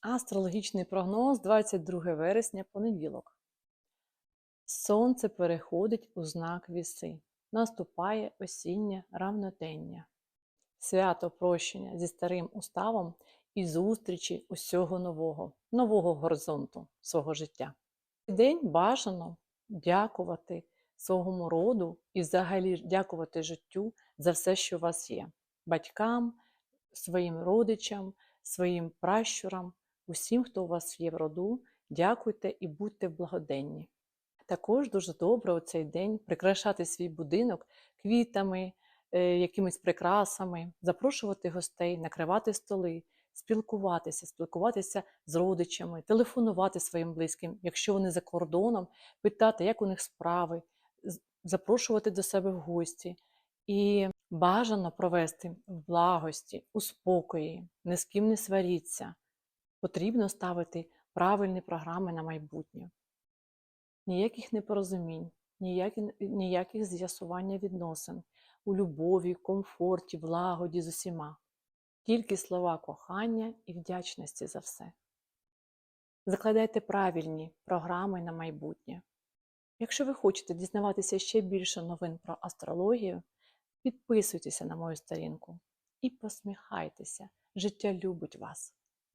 Астрологічний прогноз 22 вересня, понеділок. Сонце переходить у знак віси. Наступає осіннє равнотення. Свято прощення зі старим уставом і зустрічі усього нового, нового горизонту свого життя. Цей день бажано дякувати своєму роду і взагалі дякувати життю за все, що у вас є. Батькам, своїм родичам, своїм пращурам, усім, хто у вас є в роду, дякуйте і будьте благоденні. Також дуже добре у цей день прикрашати свій будинок квітами, е, якимись прикрасами, запрошувати гостей, накривати столи, спілкуватися, спілкуватися з родичами, телефонувати своїм близьким, якщо вони за кордоном, питати, як у них справи, запрошувати до себе в гості. І бажано провести в благості, у спокої, ні з ким не сваріться. Потрібно ставити правильні програми на майбутнє. Ніяких непорозумінь, ніякі, ніяких з'ясування відносин у любові, комфорті, влагоді з усіма. Тільки слова кохання і вдячності за все. Закладайте правильні програми на майбутнє. Якщо ви хочете дізнаватися ще більше новин про астрологію, підписуйтеся на мою сторінку і посміхайтеся. Життя любить вас.